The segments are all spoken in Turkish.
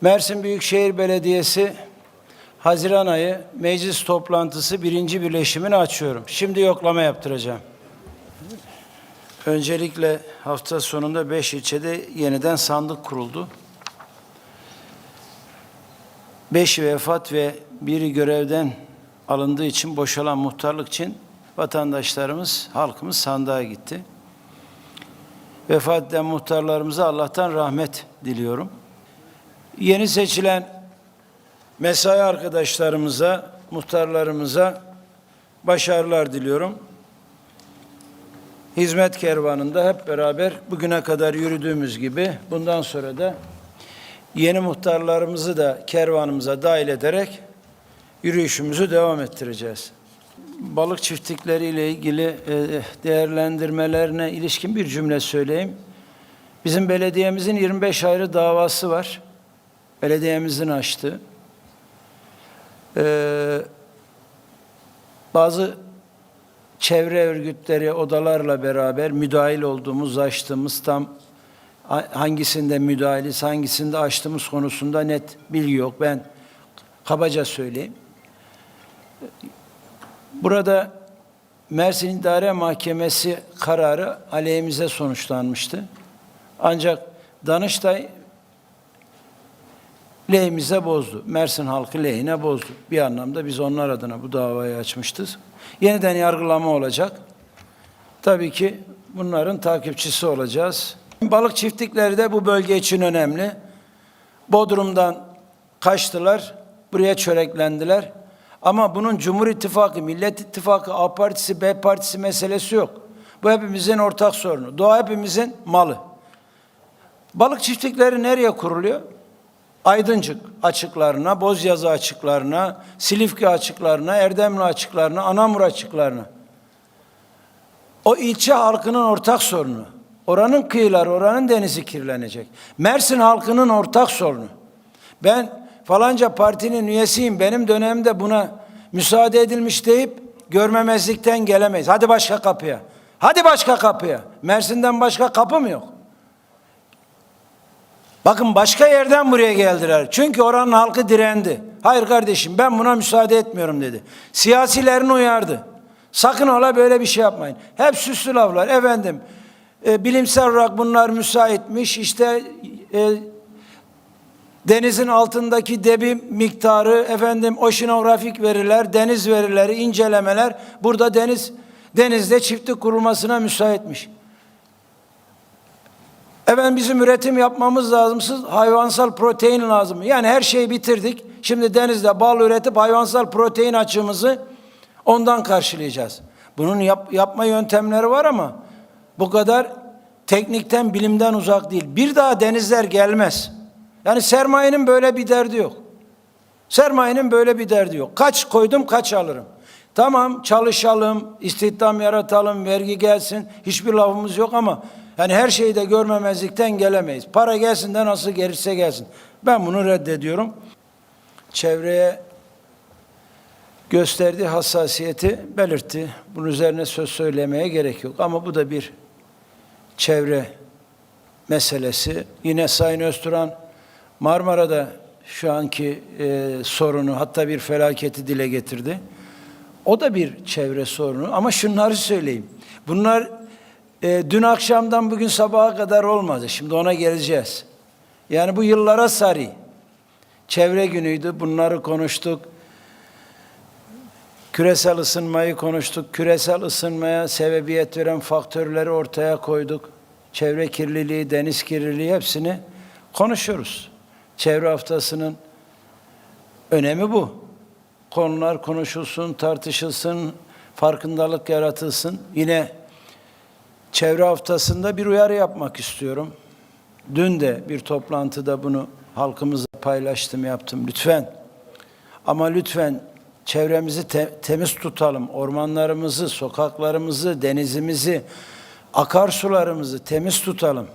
Mersin Büyükşehir Belediyesi Haziran ayı meclis toplantısı birinci birleşimini açıyorum. Şimdi yoklama yaptıracağım. Öncelikle hafta sonunda beş ilçede yeniden sandık kuruldu. Beş vefat ve biri görevden alındığı için boşalan muhtarlık için vatandaşlarımız, halkımız sandığa gitti. Vefat eden muhtarlarımıza Allah'tan rahmet diliyorum. Yeni seçilen mesai arkadaşlarımıza, muhtarlarımıza başarılar diliyorum. Hizmet kervanında hep beraber bugüne kadar yürüdüğümüz gibi bundan sonra da yeni muhtarlarımızı da kervanımıza dahil ederek yürüyüşümüzü devam ettireceğiz. Balık çiftlikleri ile ilgili e, değerlendirmelerine ilişkin bir cümle söyleyeyim. Bizim belediyemizin 25 ayrı davası var. Belediyemizin açtığı. Ee, bazı çevre örgütleri, odalarla beraber müdahil olduğumuz, açtığımız tam hangisinde müdahiliz, hangisinde açtığımız konusunda net bilgi yok. Ben kabaca söyleyeyim. Burada Mersin İdare Mahkemesi kararı aleyhimize sonuçlanmıştı. Ancak Danıştay lehimize bozdu. Mersin halkı lehine bozdu. Bir anlamda biz onlar adına bu davayı açmıştık. Yeniden yargılama olacak. Tabii ki bunların takipçisi olacağız. Balık çiftlikleri de bu bölge için önemli. Bodrum'dan kaçtılar, buraya çöreklendiler. Ama bunun Cumhur İttifakı, Millet İttifakı, A Partisi, B Partisi meselesi yok. Bu hepimizin ortak sorunu. Doğa hepimizin malı. Balık çiftlikleri nereye kuruluyor? Aydıncık açıklarına, Bozyazı açıklarına, Silifke açıklarına, Erdemli açıklarına, Anamur açıklarına. O ilçe halkının ortak sorunu. Oranın kıyıları, oranın denizi kirlenecek. Mersin halkının ortak sorunu. Ben falanca partinin üyesiyim, benim dönemde buna müsaade edilmiş deyip görmemezlikten gelemeyiz. Hadi başka kapıya. Hadi başka kapıya. Mersin'den başka kapı mı yok? Bakın başka yerden buraya geldiler. Çünkü oranın halkı direndi. Hayır kardeşim ben buna müsaade etmiyorum dedi. Siyasilerini uyardı. Sakın ola böyle bir şey yapmayın. Hep süslü laflar. Efendim e, bilimsel olarak bunlar müsaitmiş. İşte e, denizin altındaki debi miktarı, efendim oşinografik veriler, deniz verileri, incelemeler burada deniz denizde çiftlik kurulmasına müsaitmiş. Efendim bizim üretim yapmamız lazımsız hayvansal protein lazım. Yani her şeyi bitirdik. Şimdi denizde bal üretip hayvansal protein açığımızı ondan karşılayacağız. Bunun yap, yapma yöntemleri var ama bu kadar teknikten, bilimden uzak değil. Bir daha denizler gelmez. Yani sermayenin böyle bir derdi yok. Sermayenin böyle bir derdi yok. Kaç koydum kaç alırım. Tamam çalışalım, istihdam yaratalım, vergi gelsin. Hiçbir lafımız yok ama yani her şeyi de görmemezlikten gelemeyiz. Para gelsin de nasıl gelirse gelsin. Ben bunu reddediyorum. Çevreye gösterdiği hassasiyeti belirtti. Bunun üzerine söz söylemeye gerek yok. Ama bu da bir çevre meselesi. Yine Sayın Özturan Marmara'da şu anki e, sorunu hatta bir felaketi dile getirdi. O da bir çevre sorunu ama şunları söyleyeyim. Bunlar e, dün akşamdan bugün sabaha kadar olmadı. Şimdi ona geleceğiz. Yani bu yıllara sarı. Çevre günüydü. Bunları konuştuk. Küresel ısınmayı konuştuk. Küresel ısınmaya sebebiyet veren faktörleri ortaya koyduk. Çevre kirliliği, deniz kirliliği hepsini konuşuyoruz. Çevre haftasının önemi bu. Konular konuşulsun, tartışılsın, farkındalık yaratılsın. Yine çevre haftasında bir uyarı yapmak istiyorum. Dün de bir toplantıda bunu halkımızla paylaştım, yaptım. Lütfen ama lütfen çevremizi te- temiz tutalım. Ormanlarımızı, sokaklarımızı, denizimizi, akarsularımızı temiz tutalım.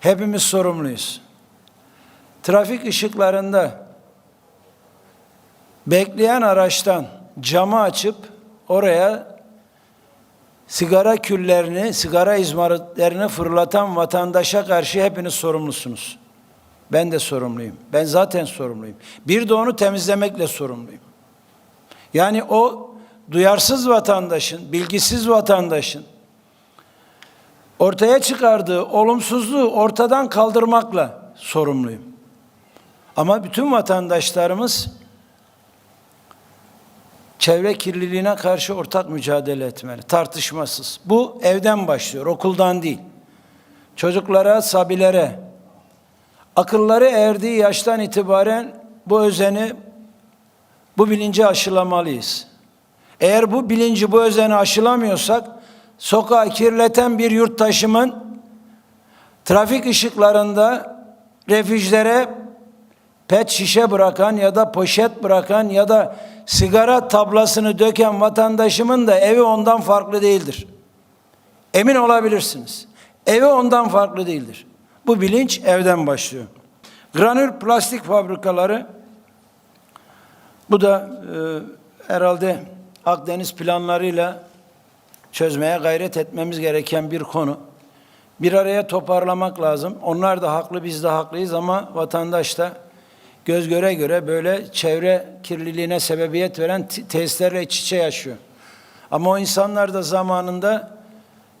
Hepimiz sorumluyuz. Trafik ışıklarında bekleyen araçtan camı açıp oraya sigara küllerini, sigara izmaritlerini fırlatan vatandaşa karşı hepiniz sorumlusunuz. Ben de sorumluyum. Ben zaten sorumluyum. Bir de onu temizlemekle sorumluyum. Yani o duyarsız vatandaşın, bilgisiz vatandaşın ortaya çıkardığı olumsuzluğu ortadan kaldırmakla sorumluyum. Ama bütün vatandaşlarımız çevre kirliliğine karşı ortak mücadele etmeli. Tartışmasız. Bu evden başlıyor, okuldan değil. Çocuklara, sabilere, akılları erdiği yaştan itibaren bu özeni, bu bilinci aşılamalıyız. Eğer bu bilinci, bu özeni aşılamıyorsak, sokağı kirleten bir yurttaşımın trafik ışıklarında refüjlere pet şişe bırakan ya da poşet bırakan ya da sigara tablasını döken vatandaşımın da evi ondan farklı değildir. Emin olabilirsiniz. Evi ondan farklı değildir. Bu bilinç evden başlıyor. Granül plastik fabrikaları bu da e, herhalde Akdeniz planlarıyla çözmeye gayret etmemiz gereken bir konu. Bir araya toparlamak lazım. Onlar da haklı, biz de haklıyız ama vatandaş da göz göre göre böyle çevre kirliliğine sebebiyet veren tesislerle iç içe yaşıyor. Ama o insanlar da zamanında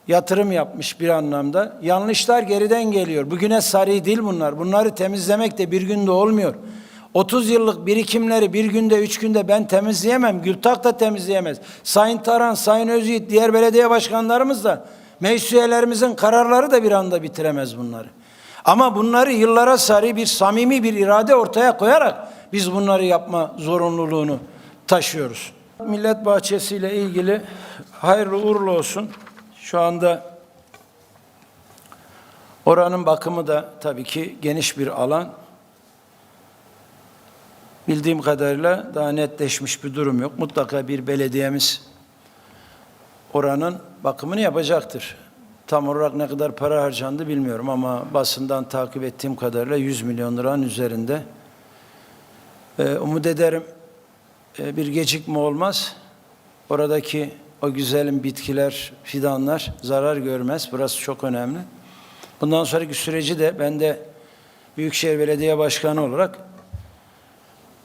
yatırım yapmış bir anlamda. Yanlışlar geriden geliyor. Bugüne sarı değil bunlar. Bunları temizlemek de bir günde olmuyor. 30 yıllık birikimleri bir günde, üç günde ben temizleyemem. Gültak da temizleyemez. Sayın Taran, Sayın Özyiğit, diğer belediye başkanlarımız da meclis üyelerimizin kararları da bir anda bitiremez bunları. Ama bunları yıllara sarı bir samimi bir irade ortaya koyarak biz bunları yapma zorunluluğunu taşıyoruz. Millet Bahçesi ile ilgili hayırlı uğurlu olsun. Şu anda oranın bakımı da tabii ki geniş bir alan. Bildiğim kadarıyla daha netleşmiş bir durum yok. Mutlaka bir belediyemiz oranın bakımını yapacaktır. Tam olarak ne kadar para harcandı bilmiyorum ama basından takip ettiğim kadarıyla 100 milyon liranın üzerinde. Ee, umut ederim e, bir gecikme olmaz. Oradaki o güzelim bitkiler, fidanlar zarar görmez. Burası çok önemli. Bundan sonraki süreci de ben de Büyükşehir Belediye Başkanı olarak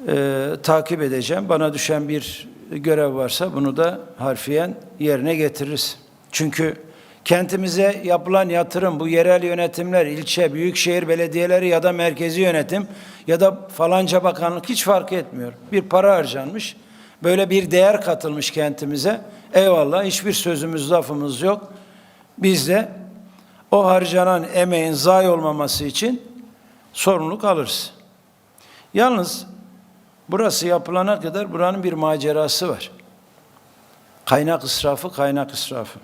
e, takip edeceğim. Bana düşen bir görev varsa bunu da harfiyen yerine getiririz. Çünkü kentimize yapılan yatırım, bu yerel yönetimler, ilçe, büyükşehir belediyeleri ya da merkezi yönetim ya da falanca bakanlık hiç fark etmiyor. Bir para harcanmış, böyle bir değer katılmış kentimize. Eyvallah, hiçbir sözümüz, lafımız yok. Biz de o harcanan emeğin zayi olmaması için sorumluluk alırız. Yalnız Burası yapılana kadar buranın bir macerası var. Kaynak israfı, kaynak israfı.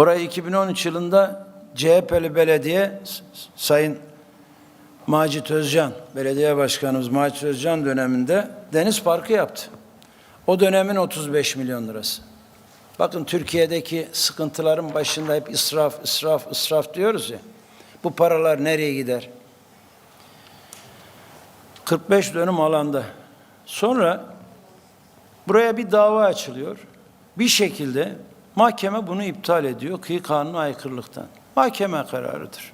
Orayı 2013 yılında CHP'li belediye Sayın Macit Özcan, belediye başkanımız Macit Özcan döneminde deniz parkı yaptı. O dönemin 35 milyon lirası. Bakın Türkiye'deki sıkıntıların başında hep israf, israf, israf diyoruz ya. Bu paralar nereye gider? 45 dönüm alanda. Sonra buraya bir dava açılıyor. Bir şekilde mahkeme bunu iptal ediyor kıyı kanunu aykırılıktan. Mahkeme kararıdır.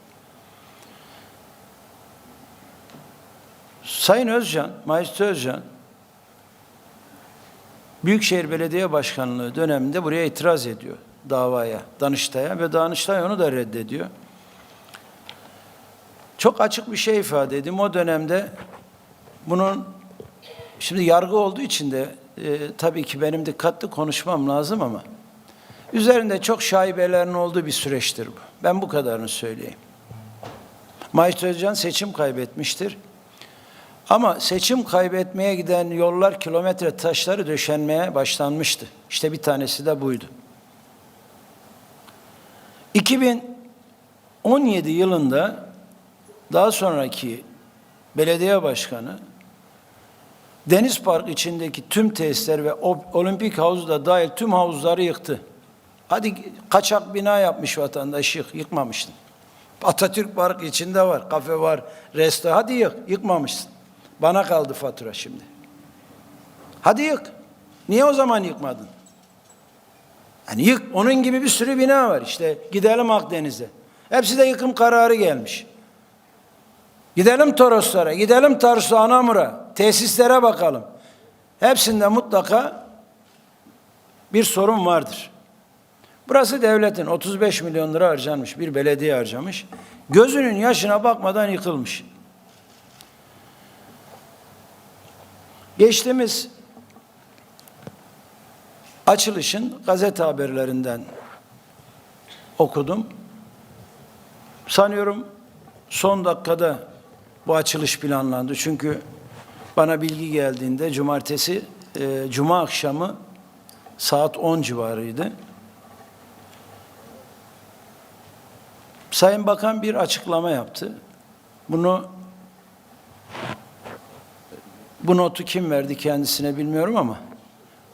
Sayın Özcan, Majit Özcan, Büyükşehir Belediye Başkanlığı döneminde buraya itiraz ediyor davaya, Danıştay'a ve Danıştay onu da reddediyor. Çok açık bir şey ifade edeyim. O dönemde bunun şimdi yargı olduğu için de e, tabii ki benim dikkatli konuşmam lazım ama üzerinde çok şaibelerin olduğu bir süreçtir bu. Ben bu kadarını söyleyeyim. Macit Özcan seçim kaybetmiştir. Ama seçim kaybetmeye giden yollar kilometre taşları döşenmeye başlanmıştı. İşte bir tanesi de buydu. 2017 yılında daha sonraki belediye başkanı Deniz Park içindeki tüm tesisler ve olimpik havuzu da dahil tüm havuzları yıktı. Hadi kaçak bina yapmış vatandaş yık, yıkmamışsın. Atatürk Park içinde var, kafe var, resto. Hadi yık, yıkmamışsın. Bana kaldı fatura şimdi. Hadi yık. Niye o zaman yıkmadın? Hani yık, onun gibi bir sürü bina var. İşte gidelim Akdeniz'e. Hepsi de yıkım kararı gelmiş. Gidelim Toroslara, gidelim Tarsus'a, Anamur'a, tesislere bakalım. Hepsinde mutlaka bir sorun vardır. Burası devletin 35 milyon lira harcanmış, bir belediye harcamış. Gözünün yaşına bakmadan yıkılmış. Geçtiğimiz açılışın gazete haberlerinden okudum. Sanıyorum son dakikada bu açılış planlandı. Çünkü bana bilgi geldiğinde cumartesi, e, cuma akşamı saat 10 civarıydı. Sayın Bakan bir açıklama yaptı. Bunu bu notu kim verdi kendisine bilmiyorum ama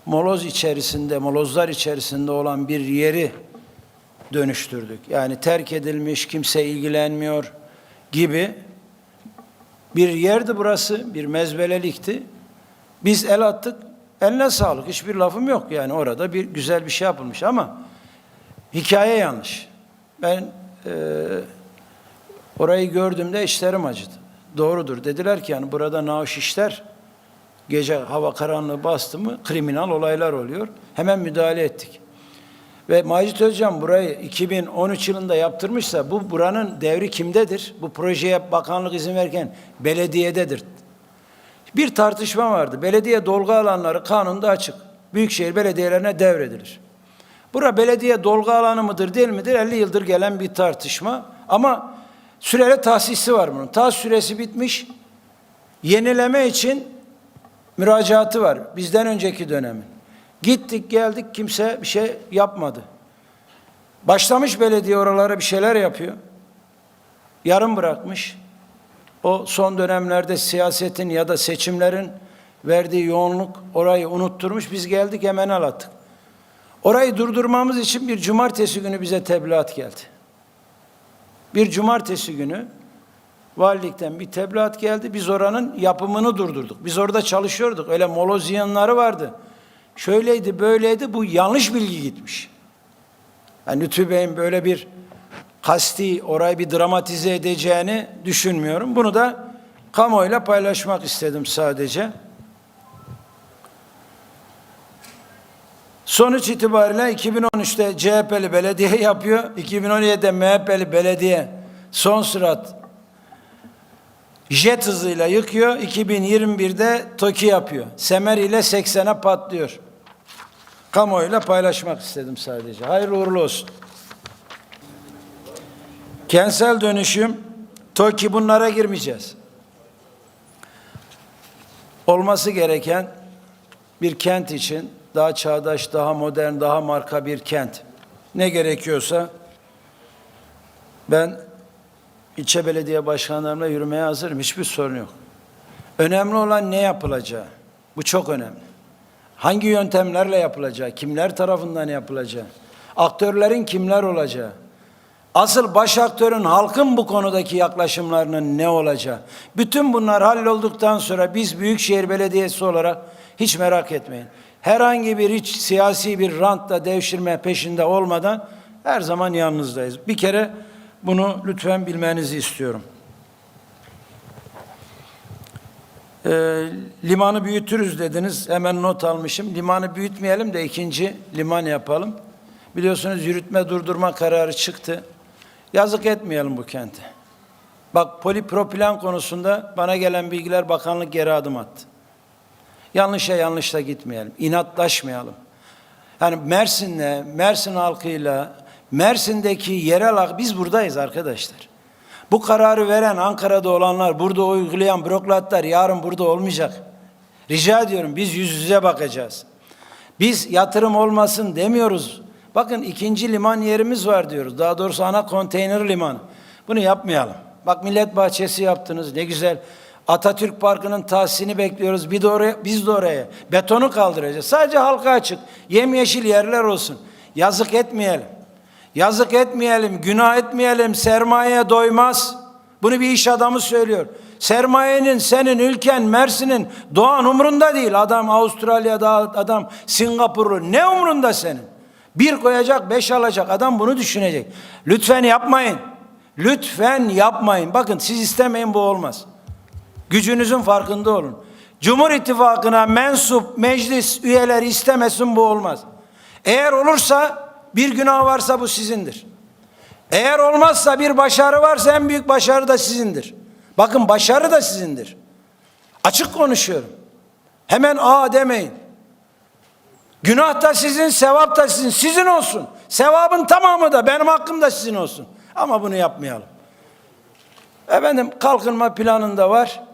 moloz içerisinde, molozlar içerisinde olan bir yeri dönüştürdük. Yani terk edilmiş, kimse ilgilenmiyor gibi bir yerdi burası, bir mezbelelikti. Biz el attık, eline sağlık, hiçbir lafım yok. Yani orada bir güzel bir şey yapılmış ama hikaye yanlış. Ben e, orayı gördüğümde işlerim acıdı. Doğrudur. Dediler ki yani burada naaş işler, gece hava karanlığı bastı mı kriminal olaylar oluyor. Hemen müdahale ettik. Ve Macit Özcan burayı 2013 yılında yaptırmışsa bu buranın devri kimdedir? Bu projeye bakanlık izin verirken belediyededir. Bir tartışma vardı. Belediye dolgu alanları kanunda açık. Büyükşehir belediyelerine devredilir. Bura belediye dolgu alanı mıdır değil midir? 50 yıldır gelen bir tartışma. Ama süreli tahsisi var bunun. Tahsis süresi bitmiş. Yenileme için müracaatı var. Bizden önceki dönemin. Gittik geldik kimse bir şey yapmadı. Başlamış belediye oralara bir şeyler yapıyor. Yarım bırakmış. O son dönemlerde siyasetin ya da seçimlerin verdiği yoğunluk orayı unutturmuş. Biz geldik hemen alattık. Orayı durdurmamız için bir cumartesi günü bize tebliğat geldi. Bir cumartesi günü valilikten bir tebliğat geldi. Biz oranın yapımını durdurduk. Biz orada çalışıyorduk. Öyle moloz yiyenleri vardı. Şöyleydi, böyleydi. Bu yanlış bilgi gitmiş. Yani Lütfü Bey'in böyle bir kasti orayı bir dramatize edeceğini düşünmüyorum. Bunu da kamuoyuyla paylaşmak istedim sadece. Sonuç itibariyle 2013'te CHP'li belediye yapıyor. 2017'de MHP'li belediye son sürat jet hızıyla yıkıyor. 2021'de TOKİ yapıyor. Semer ile 80'e patlıyor. Kamuoyuyla paylaşmak istedim sadece. Hayırlı uğurlu olsun. Kentsel dönüşüm, TOKİ bunlara girmeyeceğiz. Olması gereken bir kent için daha çağdaş, daha modern, daha marka bir kent. Ne gerekiyorsa ben ilçe belediye başkanlarımla yürümeye hazırım. Hiçbir sorun yok. Önemli olan ne yapılacağı. Bu çok önemli. Hangi yöntemlerle yapılacağı, kimler tarafından yapılacağı, aktörlerin kimler olacağı, asıl baş aktörün halkın bu konudaki yaklaşımlarının ne olacağı. Bütün bunlar hallolduktan sonra biz Büyükşehir Belediyesi olarak hiç merak etmeyin. Herhangi bir hiç siyasi bir rantla devşirme peşinde olmadan her zaman yanınızdayız. Bir kere bunu lütfen bilmenizi istiyorum. Ee, limanı büyütürüz dediniz. Hemen not almışım. Limanı büyütmeyelim de ikinci liman yapalım. Biliyorsunuz yürütme durdurma kararı çıktı. Yazık etmeyelim bu kente. Bak polipropilen konusunda bana gelen bilgiler bakanlık geri adım attı. Yanlışa yanlışla gitmeyelim. İnatlaşmayalım. Yani Mersin'le, Mersin halkıyla, Mersin'deki yerel halk, biz buradayız arkadaşlar. Bu kararı veren Ankara'da olanlar, burada uygulayan bürokratlar yarın burada olmayacak. Rica ediyorum biz yüz yüze bakacağız. Biz yatırım olmasın demiyoruz. Bakın ikinci liman yerimiz var diyoruz. Daha doğrusu ana konteyner limanı. Bunu yapmayalım. Bak millet bahçesi yaptınız ne güzel. Atatürk Parkı'nın tahsisini bekliyoruz. Bir de oraya, biz de oraya betonu kaldıracağız. Sadece halka açık. Yemyeşil yerler olsun. Yazık etmeyelim. Yazık etmeyelim, günah etmeyelim. Sermaye doymaz. Bunu bir iş adamı söylüyor. Sermayenin senin ülken Mersin'in doğan umrunda değil. Adam Avustralya'da adam Singapurlu ne umrunda senin? Bir koyacak beş alacak adam bunu düşünecek. Lütfen yapmayın. Lütfen yapmayın. Bakın siz istemeyin bu olmaz. Gücünüzün farkında olun. Cumhur İttifakı'na mensup meclis üyeleri istemesin bu olmaz. Eğer olursa bir günah varsa bu sizindir. Eğer olmazsa bir başarı varsa en büyük başarı da sizindir. Bakın başarı da sizindir. Açık konuşuyorum. Hemen a demeyin. Günah da sizin, sevap da sizin. Sizin olsun. Sevabın tamamı da benim hakkım da sizin olsun. Ama bunu yapmayalım. Efendim kalkınma planında var.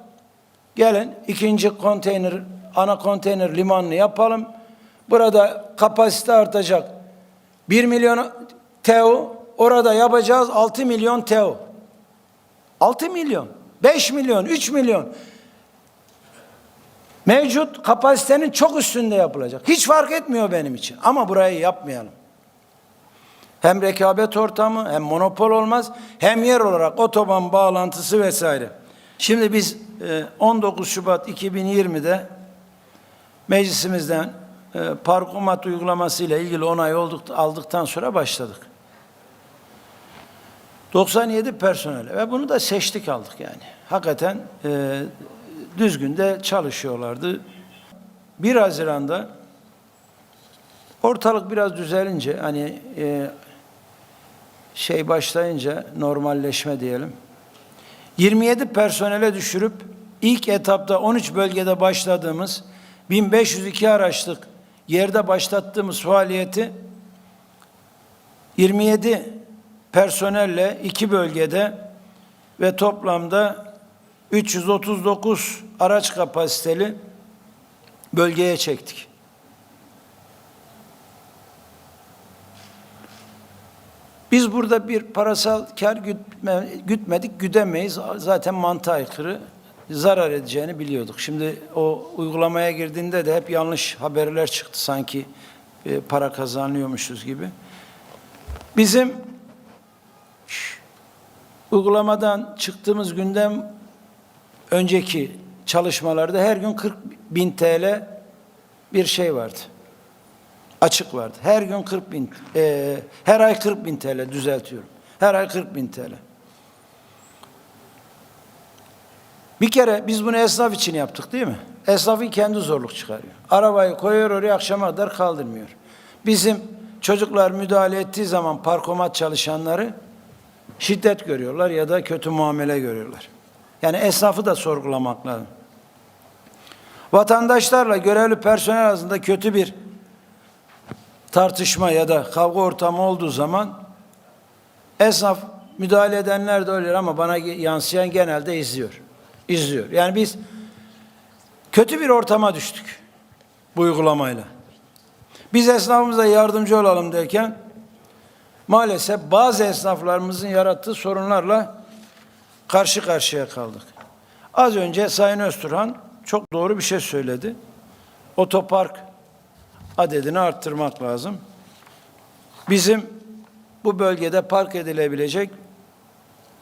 Gelin ikinci konteyner, ana konteyner limanını yapalım. Burada kapasite artacak. 1 milyon TEO, orada yapacağız 6 milyon TEO. 6 milyon, 5 milyon, 3 milyon. Mevcut kapasitenin çok üstünde yapılacak. Hiç fark etmiyor benim için. Ama burayı yapmayalım. Hem rekabet ortamı hem monopol olmaz hem yer olarak otoban bağlantısı vesaire. Şimdi biz e, 19 Şubat 2020'de meclisimizden e, parkomat uygulaması ile ilgili onay olduk, aldıktan sonra başladık. 97 personel ve bunu da seçtik aldık yani. Hakikaten e, düzgün de çalışıyorlardı. 1 Haziran'da ortalık biraz düzelince hani e, şey başlayınca normalleşme diyelim. 27 personele düşürüp ilk etapta 13 bölgede başladığımız 1502 araçlık yerde başlattığımız faaliyeti 27 personelle iki bölgede ve toplamda 339 araç kapasiteli bölgeye çektik. Biz burada bir parasal kar gütme, gütmedik, güdemeyiz. Zaten mantığa aykırı zarar edeceğini biliyorduk. Şimdi o uygulamaya girdiğinde de hep yanlış haberler çıktı sanki e, para kazanıyormuşuz gibi. Bizim uygulamadan çıktığımız günden önceki çalışmalarda her gün 40 bin TL bir şey vardı. Açık vardı. Her gün 40 bin, e, her ay 40 bin TL düzeltiyorum. Her ay 40 bin TL. Bir kere biz bunu esnaf için yaptık değil mi? Esnafın kendi zorluk çıkarıyor. Arabayı koyuyor oraya akşama kadar kaldırmıyor. Bizim çocuklar müdahale ettiği zaman parkomat çalışanları şiddet görüyorlar ya da kötü muamele görüyorlar. Yani esnafı da sorgulamak lazım. Vatandaşlarla görevli personel arasında kötü bir tartışma ya da kavga ortamı olduğu zaman esnaf müdahale edenler de oluyor ama bana yansıyan genelde izliyor. İzliyor. Yani biz kötü bir ortama düştük bu uygulamayla. Biz esnafımıza yardımcı olalım derken maalesef bazı esnaflarımızın yarattığı sorunlarla karşı karşıya kaldık. Az önce Sayın Özturhan çok doğru bir şey söyledi. Otopark adedini arttırmak lazım. Bizim bu bölgede park edilebilecek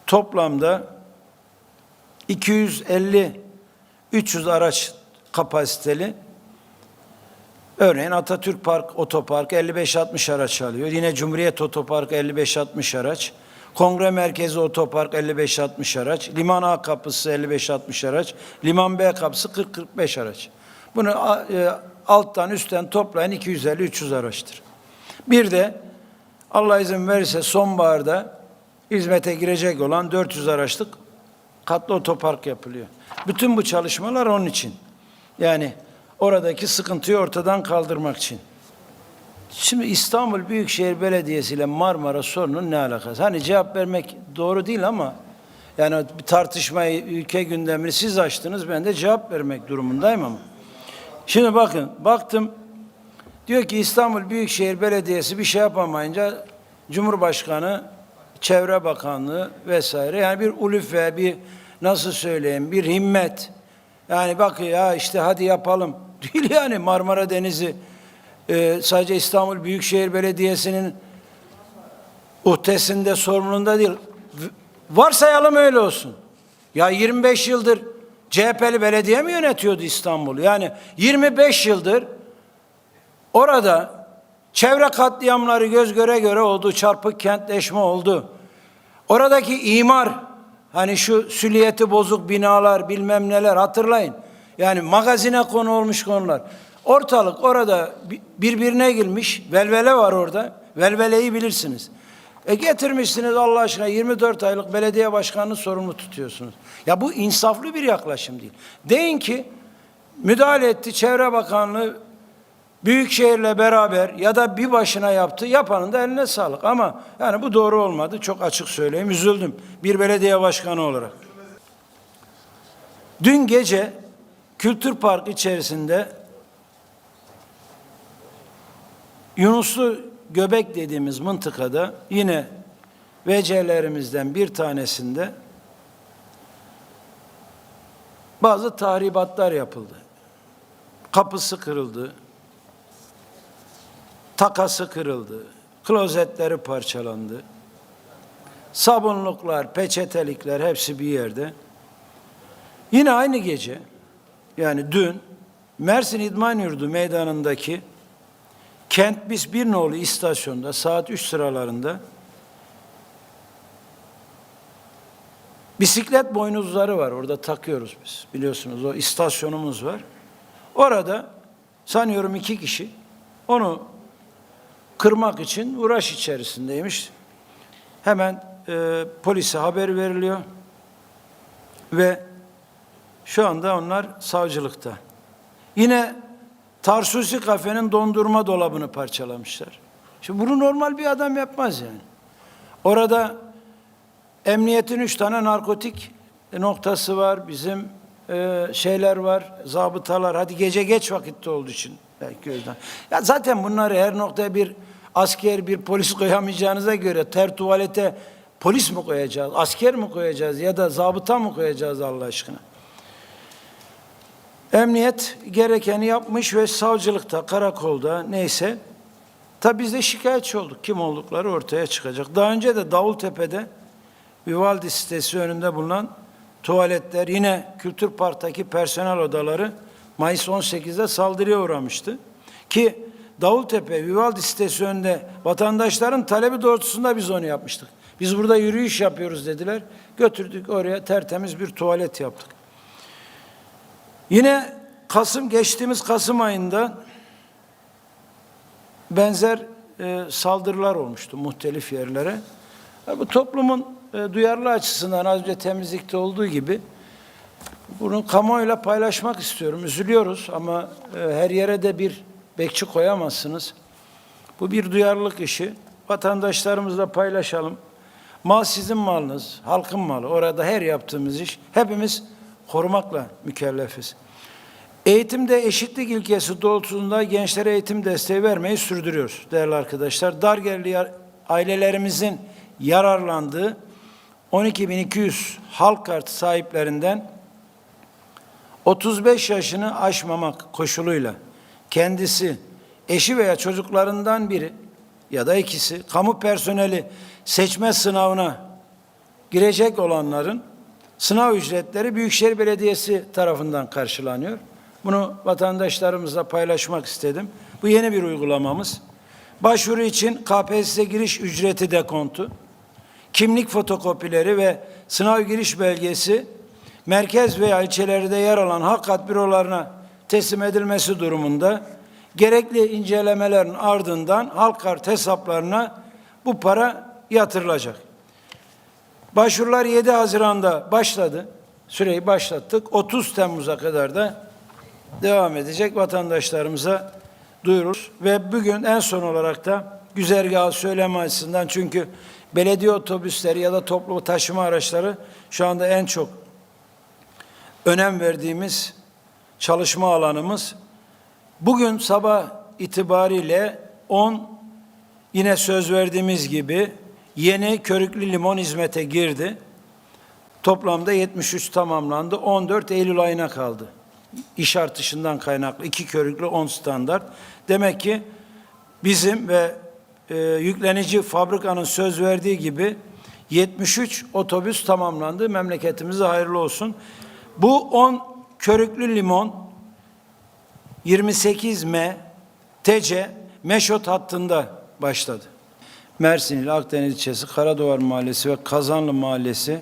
toplamda 250 300 araç kapasiteli Örneğin Atatürk Park Otopark 55-60 araç alıyor. Yine Cumhuriyet Otopark 55-60 araç. Kongre Merkezi Otopark 55-60 araç. Liman A kapısı 55-60 araç. Liman B kapısı 40-45 araç. Bunu e, alttan üstten toplayın 250-300 araçtır. Bir de Allah izin verirse sonbaharda hizmete girecek olan 400 araçlık katlı otopark yapılıyor. Bütün bu çalışmalar onun için. Yani oradaki sıkıntıyı ortadan kaldırmak için. Şimdi İstanbul Büyükşehir Belediyesi ile Marmara sorunun ne alakası? Hani cevap vermek doğru değil ama yani bir tartışmayı, ülke gündemini siz açtınız, ben de cevap vermek durumundayım ama. Şimdi bakın, baktım, diyor ki İstanbul Büyükşehir Belediyesi bir şey yapamayınca Cumhurbaşkanı, Çevre Bakanlığı vesaire yani bir ulüfe, bir nasıl söyleyeyim, bir himmet. Yani bak ya işte hadi yapalım. Değil yani Marmara Denizi e, sadece İstanbul Büyükşehir Belediyesi'nin uhdesinde sorumluluğunda değil. Varsayalım öyle olsun. Ya 25 yıldır CHP'li belediye mi yönetiyordu İstanbul'u? Yani 25 yıldır orada çevre katliamları göz göre göre oldu, çarpık kentleşme oldu. Oradaki imar, hani şu süliyeti bozuk binalar bilmem neler hatırlayın. Yani magazine konu olmuş konular. Ortalık orada bi- birbirine girmiş, velvele var orada. Velveleyi bilirsiniz. E getirmişsiniz Allah aşkına 24 aylık belediye başkanını sorumlu tutuyorsunuz. Ya bu insaflı bir yaklaşım değil. Deyin ki müdahale etti Çevre Bakanlığı Büyükşehir'le beraber ya da bir başına yaptı. Yapanın da eline sağlık. Ama yani bu doğru olmadı. Çok açık söyleyeyim. Üzüldüm. Bir belediye başkanı olarak. Dün gece Kültür Park içerisinde Yunuslu Göbek dediğimiz mıntıkada yine VC'lerimizden bir tanesinde bazı tahribatlar yapıldı. Kapısı kırıldı, takası kırıldı, klozetleri parçalandı. Sabunluklar, peçetelikler hepsi bir yerde. Yine aynı gece yani dün Mersin İdman Yurdu meydanındaki Kent Bis Bir nolu istasyonda saat 3 sıralarında bisiklet boynuzları var. Orada takıyoruz biz. Biliyorsunuz o istasyonumuz var. Orada sanıyorum iki kişi onu kırmak için uğraş içerisindeymiş. Hemen e, polise haber veriliyor ve şu anda onlar savcılıkta. Yine Tarsusi kafenin dondurma dolabını parçalamışlar. Şimdi bunu normal bir adam yapmaz yani. Orada emniyetin üç tane narkotik noktası var. Bizim e, şeyler var, zabıtalar. Hadi gece geç vakitte olduğu için belki yüzden. Ya zaten bunları her noktaya bir asker, bir polis koyamayacağınıza göre ter tuvalete polis mi koyacağız, asker mi koyacağız ya da zabıta mı koyacağız Allah aşkına? Emniyet gerekeni yapmış ve savcılıkta, karakolda neyse. Tabi biz de şikayetçi olduk. Kim oldukları ortaya çıkacak. Daha önce de Davultepe'de Vivaldi sitesi önünde bulunan tuvaletler yine Kültür Park'taki personel odaları Mayıs 18'de saldırıya uğramıştı. Ki Davultepe Vivaldi sitesi önünde vatandaşların talebi doğrultusunda biz onu yapmıştık. Biz burada yürüyüş yapıyoruz dediler. Götürdük oraya tertemiz bir tuvalet yaptık. Yine Kasım geçtiğimiz Kasım ayında benzer e, saldırılar olmuştu muhtelif yerlere. E, bu toplumun e, duyarlı açısından az önce temizlikte olduğu gibi bunu kamuoyuyla paylaşmak istiyorum. Üzülüyoruz ama e, her yere de bir bekçi koyamazsınız. Bu bir duyarlılık işi. Vatandaşlarımızla paylaşalım. Mal sizin malınız, halkın malı. Orada her yaptığımız iş hepimiz korumakla mükellefiz. Eğitimde eşitlik ilkesi doğrultusunda gençlere eğitim desteği vermeyi sürdürüyoruz değerli arkadaşlar. Dar gelirli ailelerimizin yararlandığı 12.200 halk kartı sahiplerinden 35 yaşını aşmamak koşuluyla kendisi, eşi veya çocuklarından biri ya da ikisi kamu personeli seçme sınavına girecek olanların sınav ücretleri Büyükşehir Belediyesi tarafından karşılanıyor. Bunu vatandaşlarımızla paylaşmak istedim. Bu yeni bir uygulamamız. Başvuru için KPSS giriş ücreti dekontu, kimlik fotokopileri ve sınav giriş belgesi merkez veya ilçelerde yer alan hakikat bürolarına teslim edilmesi durumunda gerekli incelemelerin ardından halk kart hesaplarına bu para yatırılacak. Başvurular 7 Haziran'da başladı. Süreyi başlattık. 30 Temmuz'a kadar da devam edecek vatandaşlarımıza duyurur. Ve bugün en son olarak da güzergahı söyleme açısından çünkü belediye otobüsleri ya da toplu taşıma araçları şu anda en çok önem verdiğimiz çalışma alanımız. Bugün sabah itibariyle 10 yine söz verdiğimiz gibi yeni körüklü limon hizmete girdi. Toplamda 73 tamamlandı. 14 Eylül ayına kaldı. İş artışından kaynaklı iki körüklü 10 standart. Demek ki bizim ve e, yüklenici fabrikanın söz verdiği gibi 73 otobüs tamamlandı. Memleketimize hayırlı olsun. Bu 10 körüklü limon 28 M TC Meşot hattında başladı. Mersin il Akdeniz ilçesi Karaduvar Mahallesi ve Kazanlı Mahallesi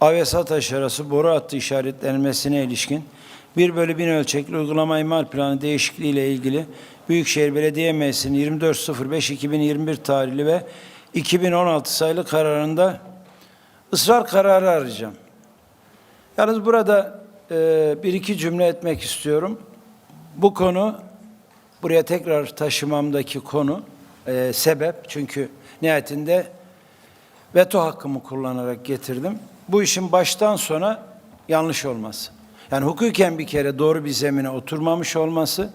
Avesataş arası boru hattı işaretlenmesine ilişkin 1 bölü 1000 ölçekli uygulama imar planı değişikliği ile ilgili Büyükşehir Belediye Meclisi'nin 24.05.2021 tarihli ve 2016 sayılı kararında ısrar kararı arayacağım. Yalnız burada e, bir iki cümle etmek istiyorum. Bu konu buraya tekrar taşımamdaki konu e, sebep çünkü nihayetinde veto hakkımı kullanarak getirdim. Bu işin baştan sona yanlış olması. Yani hukuken bir kere doğru bir zemine oturmamış olması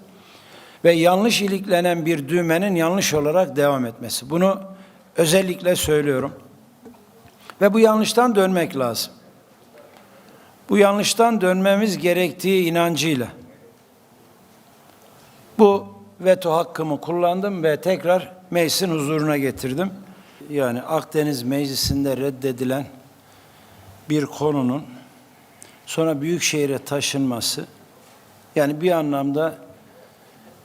ve yanlış iliklenen bir düğmenin yanlış olarak devam etmesi. Bunu özellikle söylüyorum. Ve bu yanlıştan dönmek lazım. Bu yanlıştan dönmemiz gerektiği inancıyla bu veto hakkımı kullandım ve tekrar meclisin huzuruna getirdim. Yani Akdeniz Meclisi'nde reddedilen bir konunun sonra Büyükşehir'e taşınması yani bir anlamda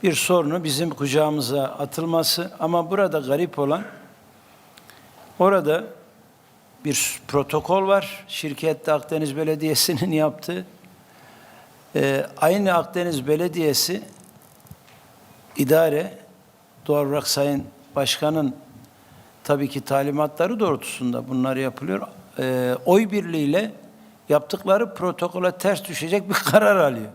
bir sorunu bizim kucağımıza atılması ama burada garip olan orada bir protokol var. Şirkette Akdeniz Belediyesi'nin yaptığı. Ee, aynı Akdeniz Belediyesi idare doğal olarak Sayın Başkan'ın tabii ki talimatları doğrultusunda bunlar yapılıyor. Ee, oy birliğiyle yaptıkları protokola ters düşecek bir karar alıyor.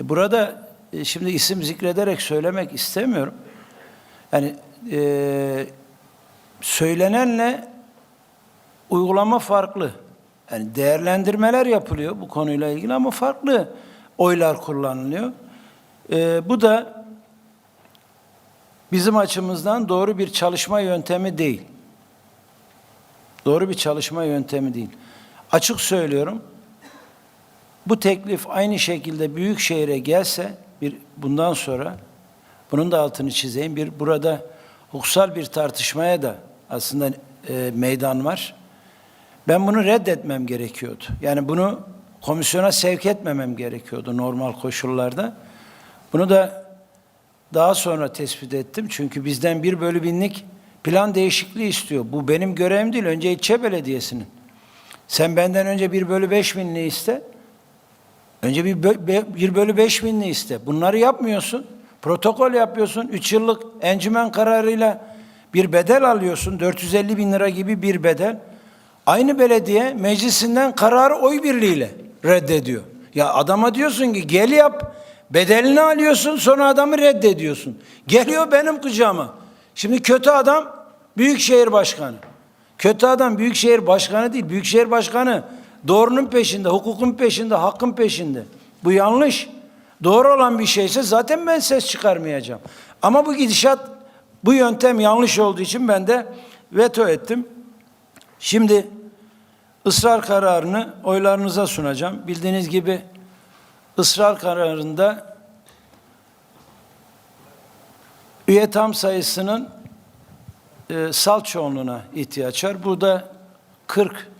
E, Burada e, şimdi isim zikrederek söylemek istemiyorum. Yani e, söylenenle uygulama farklı. Yani değerlendirmeler yapılıyor bu konuyla ilgili ama farklı oylar kullanılıyor. Ee, bu da bizim açımızdan doğru bir çalışma yöntemi değil. Doğru bir çalışma yöntemi değil. Açık söylüyorum. Bu teklif aynı şekilde büyük şehire gelse bir bundan sonra bunun da altını çizeyim. Bir burada hukuksal bir tartışmaya da aslında e, meydan var. Ben bunu reddetmem gerekiyordu. Yani bunu komisyona sevk etmemem gerekiyordu normal koşullarda. Bunu da daha sonra tespit ettim. Çünkü bizden bir bölü binlik plan değişikliği istiyor. Bu benim görevim değil. Önce ilçe belediyesinin. Sen benden önce bir bölü beş binliği iste. Önce bir, bir bölü beş binliği iste. Bunları yapmıyorsun. Protokol yapıyorsun. Üç yıllık encümen kararıyla bir bedel alıyorsun. 450 bin lira gibi bir bedel. Aynı belediye meclisinden kararı oy birliğiyle reddediyor. Ya adama diyorsun ki gel yap. Bedelini alıyorsun sonra adamı reddediyorsun. Geliyor benim kucağıma. Şimdi kötü adam Büyükşehir Başkanı. Kötü adam Büyükşehir Başkanı değil. Büyükşehir Başkanı doğrunun peşinde, hukukun peşinde, hakkın peşinde. Bu yanlış. Doğru olan bir şeyse zaten ben ses çıkarmayacağım. Ama bu gidişat, bu yöntem yanlış olduğu için ben de veto ettim. Şimdi ısrar kararını oylarınıza sunacağım. Bildiğiniz gibi ısrar kararında üye tam sayısının e, salt çoğunluğuna ihtiyaç var. Burada 40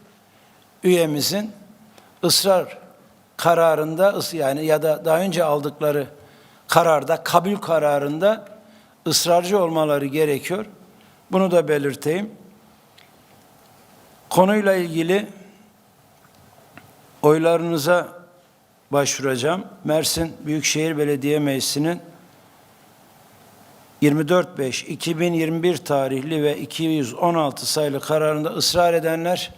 üyemizin ısrar kararında yani ya da daha önce aldıkları kararda kabul kararında ısrarcı olmaları gerekiyor. Bunu da belirteyim. Konuyla ilgili oylarınıza başvuracağım. Mersin Büyükşehir Belediye Meclisi'nin 24.5.2021 tarihli ve 216 sayılı kararında ısrar edenler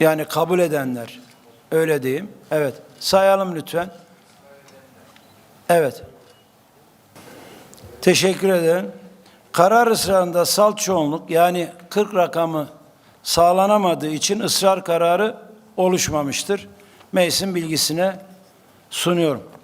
yani kabul edenler öyle diyeyim. Evet. Sayalım lütfen. Evet. Teşekkür ederim. Karar ısrarında salt çoğunluk yani 40 rakamı sağlanamadığı için ısrar kararı oluşmamıştır. Meclisin bilgisine sunuyorum.